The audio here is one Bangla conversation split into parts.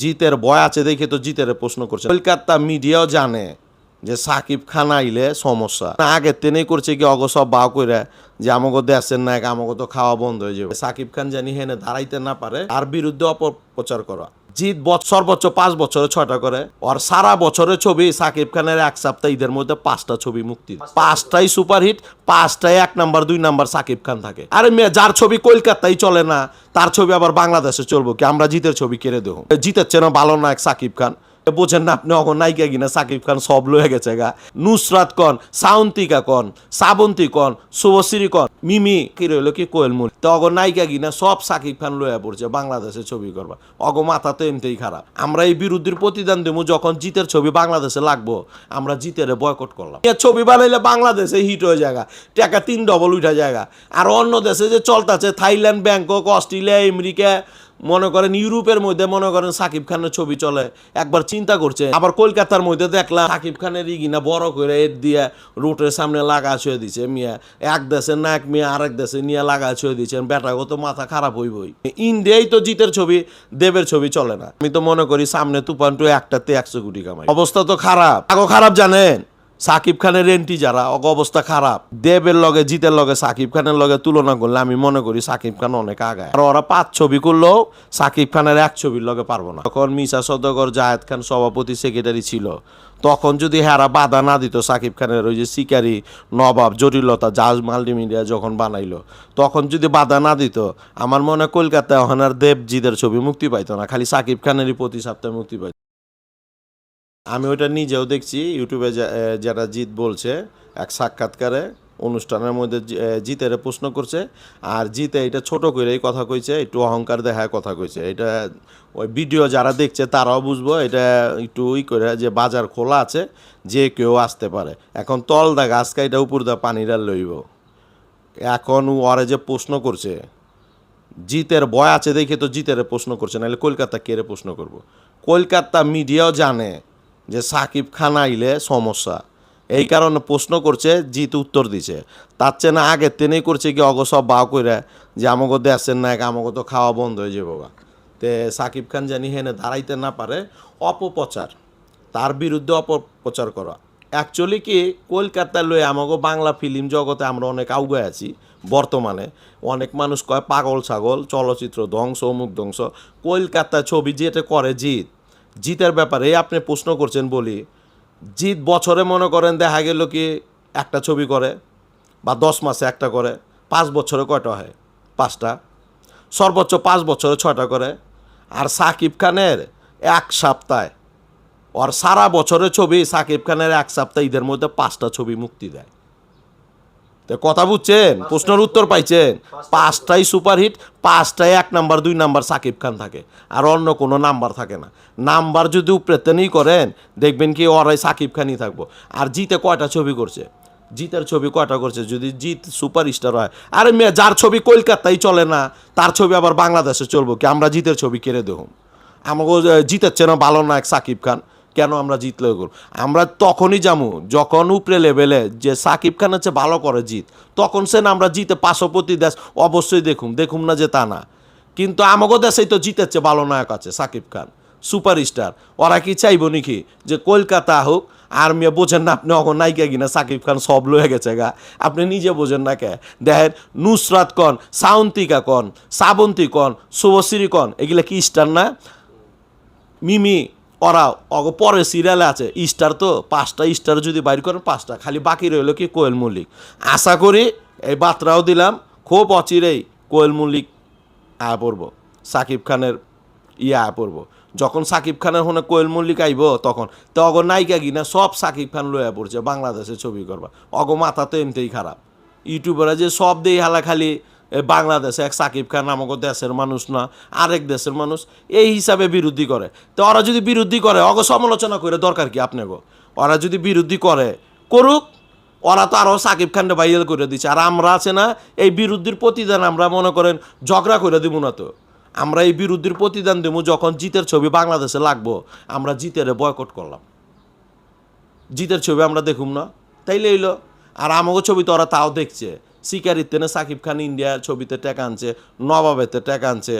জিতের বয় আছে দেখে তো জিতের প্রশ্ন করছে। কলকাতা মিডিয়াও জানে যে সাকিব খান আইলে সমস্যা। আগে তেনে করছে কি, অগ সব বাও করে যে আমাকে দেশের নায়ক আমাকে তো খাওয়া বন্ধ হয়ে যাবে। সাকিব খান জানি হেনে দাঁড়াইতে না পারে, তার বিরুদ্ধে অপপ্রচার করা। জিত সর্বোচ্চ পাঁচ বছরে ছয়টা করে। আর সারা বছরের ছবি সাকিব খানের এক সপ্তাহ ঈদের মধ্যে পাঁচটা ছবি মুক্তি। পাঁচটাই সুপারহিট পাঁচটাই এক নাম্বার, দুই নাম্বার সাকিব খান থাকে। আর মেয়ে, যার ছবি কলকাতায় চলে না, তার ছবি আবার বাংলাদেশে চলবো কি? আমরা জিতের ছবি কেড়ে দেবো। জিতের চেন ভালো নায়ক সাকিব খান। বোঝেন না আপনি অখন নায়িকা কিনা, সাকিব খান সব লয়ে গেছে গা। নুসরাত কন সাউন্তিকা কন শ্রাবন্তী কন, শুভশ্রী কন, মিমি, কি রইল কি কোয়েল মুল তো অগ নায়িকা কিনা সব সাকিব খান লয়ে পড়ছে বাংলাদেশে ছবি করবা। অগ মাথা তো এমতেই খারাপ। আমরা এই বিরুদ্ধের প্রতিদান দেবো যখন জিতের ছবি বাংলাদেশে লাগবো, আমরা জিতের বয়কট করলাম। এ ছবি বানাইলে বাংলাদেশে হিট হয়ে জায়গা টাকা তিন ডবল উঠা জায়গা আর অন্য দেশে যে চলতেছে, থাইল্যান্ড, ব্যাংকক, অস্ট্রেলিয়া, আমেরিকা মনে করেন ইউরোপের মধ্যে, মনে করেন সাকিব খানের ছবি চলে, একবার চিন্তা করছে আবার কলকাতার মধ্যে দেখলাম সাকিব খানের ইগিনা বড় করে এর দিয়ে রোটের সামনে লাগা ছুঁয়ে দিছে, মিয়া। এক দেশে না এক মিয়া আরেক দেশে নিয়ে লাগা ছুঁয়ে দিচ্ছেন বেটাগো তো মাথা খারাপ হইবই। ইন্ডিয়াই তো জিতের ছবি, দেবের ছবি চলে না। আমি তো মনে করি সামনে তুফান টু একটাতে একশো কোটি কামাই। অবস্থা তো খারাপ। আগো খারাপ জানেন? সাকিব খানের রেন্টি যারা অবস্থা খারাপ। দেবের লগে, জিতের লগে, সাকিব খানের লগে তুলনা করলে আমি মনে করি সাকিব খান অনেক আগায়। আর ওরা পাঁচ ছবি করলেও সাকিব খানের এক ছবির লগে পারব না। তখন মিসা সদগর জায়েদ খান সভাপতি সেক্রেটারি ছিল, তখন যদি হেরা বাধা না দিত সাকিব খানের ওই যে শিকারি নবাব, জটিলতা, জাজ, মাল্টিমিডিয়া যখন বানাইলো, তখন যদি বাধা না দিত, আমার মনে কলকাতায় ওখানে আর দেবজিদের ছবি মুক্তি পাইতো না, খালি সাকিব খানেরই প্রতি সপ্তাহে মুক্তি পাইতো। আমি ওটা নিজেও দেখছি, ইউটিউবে যারা জিত বলছে, এক সাক্ষাৎকারে অনুষ্ঠানের মধ্যে জিতের প্রশ্ন করছে, আর জিতে এটা ছোট করেই কথা কইছে, একটু অহংকার দেখায় কথা কইছে। এটা ওই ভিডিও যারা দেখছে তারাও বুঝব, এটা একটু ই করে যে বাজার খোলা আছে, যে কেউ আসতে পারে। এখন তল দা গাছ কাইটা উপর দা পানিরা লইব। এখন ওরে যে প্রশ্ন করছে, জিতের বয় আছে দেখে তো জিতের প্রশ্ন করছে, নাহলে কলকাতা কেড়ে প্রশ্ন করব? কলকাতা মিডিয়াও জানে যে সাকিব খান আইলে সমস্যা। এই কারণে প্রশ্ন করছে, জিত উত্তর দিছে। তার চেয়ে না আগের তেনেই করছে কি অগ সব বাও করে যে আমাকে দেশের নায়ক আমাকে তো খাওয়া বন্ধ হয়ে যাব গা। তে সাকিব খান জানি হেনে দাঁড়াইতে না পারে, অপপ্রচার। তার বিরুদ্ধে অপপ্রচার করা। অ্যাকচুয়ালি কি কলকাতায় লয়ে আমাকে বাংলা ফিল্ম জগতে আমরা অনেক আউগায় আছি, বর্তমানে। অনেক মানুষ কয়, পাগল ছাগল, চলচ্চিত্র ধ্বংস, অমুক ধ্বংস। কলকাতা ছবি যেটা করে জিত। জিতের ব্যাপারে আপনি প্রশ্ন করছেন বলি, জিত বছরে মনে করেন দেখা গেল কি একটা ছবি করে বা দশ মাসে একটা করে, পাঁচ বছরে কয়টা হয়? পাঁচটা। সর্বোচ্চ পাঁচ বছরে ছয়টা করে। আর সাকিব খানের এক সপ্তাহে। আর সারা বছরের ছবি সাকিব খানের এক সপ্তাহ, ঈদের মধ্যে পাঁচটা ছবি মুক্তি দেয়। কথা বুঝছেন? প্রশ্নের উত্তর পাইছেন। পাঁচটাই সুপারহিট পাঁচটাই এক নাম্বার, দুই নাম্বার সাকিব খান থাকে। আর অন্য কোনো নাম্বার থাকে না। নাম্বার যদি উপরেতেনই করেন, দেখবেন কি ওরাই সাকিব খানই থাকব। আর জিতে কয়টা ছবি করছে? জিতের ছবি কয়টা করছে? যদি জিত সুপারস্টার হয়। আরে মেয়ে, যার ছবি কলকাতায় চলে না, তার ছবি আবার বাংলাদেশে চলবো কি? আমরা জিতের ছবি কেড়ে দেখুন আমাকে জিতের চেনা ভালো নায়ক সাকিব খান। কেন আমরা জিতলে করব আমরা তখনই যামু, যখন উপরে লেভেলে যে সাকিব খান হচ্ছে ভালো করে জিত, তখন সে না আমরা জিতে পার্শ্ববর্তী দেশ অবশ্যই দেখুম দেখুম না যে তা না। কিন্তু আমাকে দেশেই তো জিতেছে ভালো নায়ক আছে সাকিব খান সুপারস্টার ওরা কি চাইব নাকি যে কলকাতা হোক আর মেয়ে বোঝেন না আপনি অখন নায়িকা কিনা, সাকিব খান সব লয়ে গেছে গা। আপনি নিজে বোঝেন না কে? দেখেন নুসরাত কন সাউন্তিকা কন শ্রাবন্তী কন, শুভশ্রী কন, এগুলা কি স্টার না? মিমি ওরা অগ পরে সিরিয়ালে আছে স্টার তো পাঁচটা স্টার যদি বাইর করেন, পাঁচটা। খালি বাকি রইল কি কোয়েল মল্লিক। আশা করি এই বার্তাও দিলাম, খুব অচিরেই কোয়েল মল্লিক আয়া পড়ব, সাকিব খানের ইয়ে আয়া পড়ব। যখন সাকিব খানের হনে কোয়েল মল্লিক আইব তখন, তো অগ নায়িকা কিনা সব সাকিব খান লইয়া পড়ছে বাংলাদেশে ছবি করবা। অগ মাথা তো এমতেই খারাপ। ইউটিউবাররা যে সব দেই হালা খালি বাংলাদেশে এক সাকিব খান আমাকে দেশের মানুষ না, আরেক দেশের মানুষ এই হিসাবে বিরোধী করে। তো ওরা যদি বিরোধী করে অগ সমালোচনা করে, দরকার কি আপনাকে ওরা যদি বিরোধী করে, করুক, ওরা তো আরও সাকিব খানটা ভাইরাল করে দিচ্ছে আর আমরা আছে না, এই বিরুদ্ধের প্রতিদান আমরা মনে করেন ঝগড়া করে দিব না তো। আমরা এই বিরুদ্ধের প্রতিদান দেবো যখন জিতের ছবি বাংলাদেশে লাগবো। আমরা জিতের বয়কট করলাম। জিতের ছবি আমরা দেখুম না। তাইলে এলো আর আমাকে ছবি তো ওরা তাও দেখছে। শিকারিতে সাকিব খান ইন্ডিয়া ছবিতে টেকা আনছে, নবাবেতে টেকা আনছে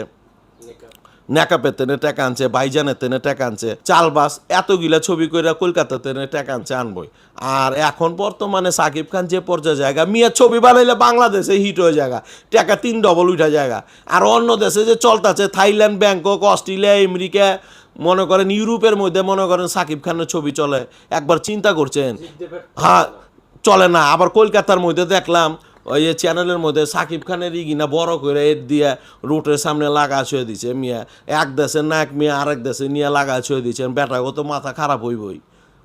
নেকাপের তেনে টাকা আনছে বাইজানের তেনে টাকা আনছে, চালবাস এতগুলা ছবি করে কলকাতা তেনে টাকা আনছে আনবই। আর এখন বর্তমানে সাকিব খান যে পর্যায়ে জায়গা, মিয়া ছবি বানাইলে বাংলাদেশে হিট হয়ে জায়গা, টাকা তিন ডবল উঠা জায়গা। আর অন্য দেশে যে চলতেছে, থাইল্যান্ড, ব্যাংকক, অস্ট্রেলিয়া, আমেরিকা, মনে করেন ইউরোপের মধ্যে মনে করেন সাকিব খানের ছবি চলে। একবার চিন্তা করছেন? হ্যাঁ চলে না, আবার কলকাতার মধ্যে দেখলাম ওই চ্যানেলের মধ্যে সাকিব খানের ইগিনা বড় করে এর দিয়ে রোটের সামনে লাগা ছুঁয়ে দিছে, মিয়া। এক দেশে না এক মিয়া আরেক দেশে নিয়ে লাগা ছুঁয়ে দিচ্ছেন বেটাগো তো মাথা খারাপ হইবই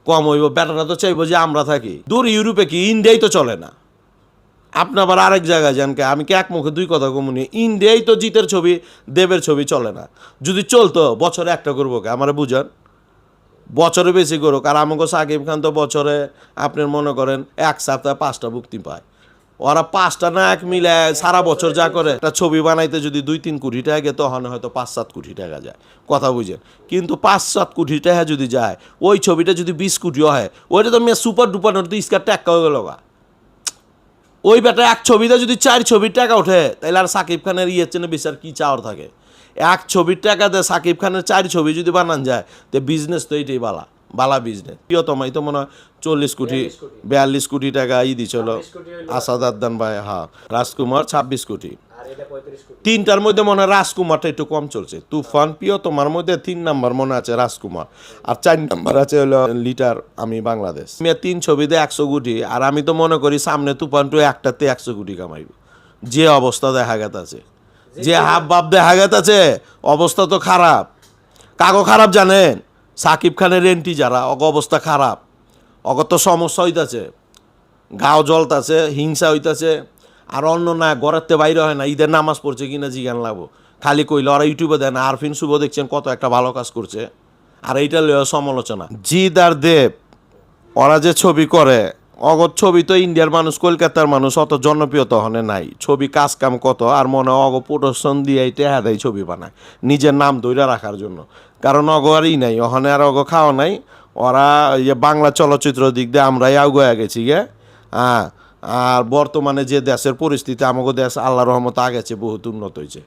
কম হইব। বেটারা তো চাইব যে আমরা থাকি। দূর ইউরোপে কি ইন্ডিয়াই তো চলে না। আপনি আবার আরেক জায়গায় যান কে? আমি কি এক মুখে দুই কথা কমুনি। ইন্ডিয়াই তো জিতের ছবি, দেবের ছবি চলে না। যদি চলতো, বছরে একটা করব কে? আমার বুঝান। বছরে বেশি করুক। আর আমাকে সাকিব খান তো বছরে, আপনার মনে করেন, এক সপ্তাহে পাঁচটা মুক্তি পায়। ওরা পাঁচটা না এক মিলে সারা বছর যা করে, একটা ছবি বানাইতে যদি দুই তিন কোটি টাকা গে তখন হয়তো পাঁচ সাত কোটি টাকা যায়। কথা বুঝেন? কিন্তু পাঁচ সাত কোটি টাকা যদি যায়, ওই ছবিটা যদি বিশ কোটিও হয়, ওইটা তো মেয়ে সুপার ডুপার তো স্কার ট্যাক্কা হয়ে গেল ওই বেটা এক ছবিতে যদি চার ছবির টাকা ওঠে তাহলে আর সাকিব খানের ইয়ের চেনে বিচার কি চাওয়ার থাকে? এক ছবির টাকাতে সাকিব খানের চার ছবি যদি বানান যায়, তো বিজনেস তো এইটাই বালা। বালা বিজনেস প্রিয়তম এই তো মনে হয় চল্লিশ কোটি বিয়াল্লিশ কোটি। টাকা ই দিছিল আসাদ আদান ভাই হ্যাঁ রাজকুমার ছাব্বিশ কোটি। তিনটার মধ্যে মনে হয় রাজকুমারটা একটু কম চলছে। তুফান প্রিয় তোমার মধ্যে তিন নাম্বার মনে আছে রাজকুমার। আর চার নাম্বার আছে হলো লিটার আমি বাংলাদেশ। আমি তিন ছবিতে একশো কোটি আর আমি তো মনে করি সামনে তুফান টু একটাতে একশো কোটি কামাইব। যে অবস্থা দেখা গেছে যে হাব বাপ দেখা গেছে অবস্থা তো খারাপ। কাগো খারাপ জানেন? সাকিব খানের এন্টি যারা, অগ অবস্থা খারাপ। অগ তো সমস্যা হইতাছে, গাও জলতাছে হিংসা হইতাছে, আর অন্য না ঘরের বাইরে হয় না, ঈদের নামাজ পড়ছে কিনা জিজ্ঞান লাগবো। খালি কইলে ওরা ইউটিউবে দেয় না আরফিন শুভ দেখছেন, কত একটা ভালো কাজ করছে। আর এইটা লইয়া সমালোচনা। জিদ আর দেব, ওরা যে ছবি করে, অগত ছবি তো ইন্ডিয়ার মানুষ, কলকাতার মানুষ অত জনপ্রিয়তা হনে নাই। ছবি কাজ কাম কত, আর মনে অগ প্রোডাকশন দিয়ে টেহা দেয় ছবি বানায়, নিজের নাম ধইরা রাখার জন্য। কারণ অগ নাই, ওখানে আর অগ খাওয়া নাই। ওরা ইয়ে বাংলা চলচ্চিত্র দিক দিয়ে আমরাই আগুয়া গেছি গে। হ্যাঁ আর বর্তমানে যে দেশের পরিস্থিতি আমাকে দেশ আল্লাহ রহমত আগেছে বহুত উন্নত হয়েছে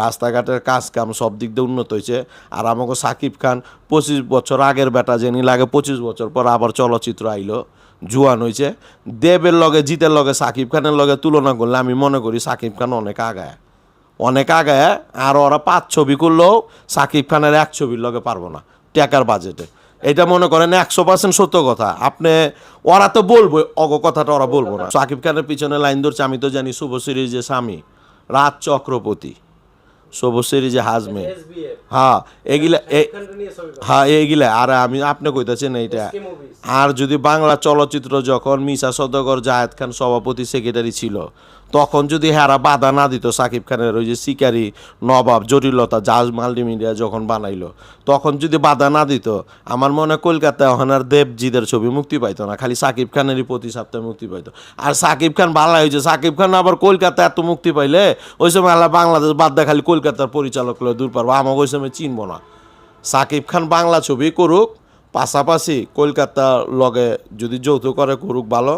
রাস্তাঘাটের কাজ কাম সব দিক দিয়ে উন্নত হয়েছে আর আমাকে সাকিব খান পঁচিশ বছর আগের বেটা জেনি লাগে পঁচিশ বছর পর আবার চলচ্চিত্র আইলো, জুয়ান হয়েছে দেবের লগে, জিতের লগে, সাকিব খানের লগে তুলনা করলে আমি মনে করি সাকিব খান অনেক আগায়। অনেক আগে আর ওরা পাঁচ ছবি করলেও সাকিব খানের এক ছবির লগে পারব না টাকার বাজেটে। এটা মনে করেন একশো পার্সেন্ট সত্য কথা। আপনি ওরা তো বলব অগ কথাটা ওরা বলব না। সাকিব খানের পিছনে লাইন ধরছে আমি তো জানি শুভশ্রীর যে স্বামী রাজ চক্রবর্তী। শুভশ্রী যে হাজমে। হ্যাঁ এগুলা। হ্যাঁ এইগুলা আর আমি আপনি কইতাছেন এইটা। আর যদি বাংলা চলচ্চিত্র যখন মিসা সদগর জায়েদ খান সভাপতি সেক্রেটারি ছিল তখন যদি হেরা বাধা না দিত সাকিব খানের ওই যে শিকারি নবাব জটিলতা জাজ মাল্টিমিডিয়া যখন বানাইলো, তখন যদি বাধা না দিত, আমার মনে কলকাতায় এখন আর দেবজিদের ছবি মুক্তি পাইতো না, খালি সাকিব খানেরই প্রতি সপ্তাহে মুক্তি পাইতো। আর সাকিব খান ভালো হয়েছে, সাকিব খান আবার কলকাতা এত মুক্তি পাইলে, ওই সময় আল্লাহ বাংলাদেশ বাদ দেয়, খালি কলকাতার পরিচালক দূর পারব আমাকে ওই সময় চিনবো না। সাকিব খান বাংলা ছবি করুক, পাশাপাশি কলকাতার লগে যদি যৌথ করে করুক ভালো,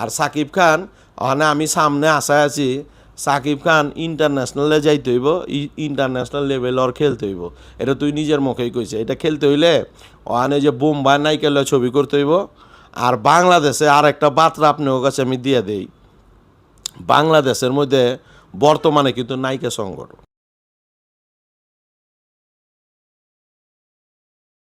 আর সাকিব খান ওখানে আমি সামনে আশায় আছি সাকিব খান ইন্টারন্যাশনালে যাইতে হইব ইন্টারন্যাশনাল লেভেল ওর খেলতে হইব। এটা তুই নিজের মুখেই কইছে। এটা খেলতে হইলে ওখানে যে বোম্বাই নাইকেলে ছবি করতে হইব, আর বাংলাদেশে আর একটা বার্তা আপনার কাছে আমি দিয়ে দেই। বাংলাদেশের মধ্যে বর্তমানে কিন্তু নায়িকা সংকট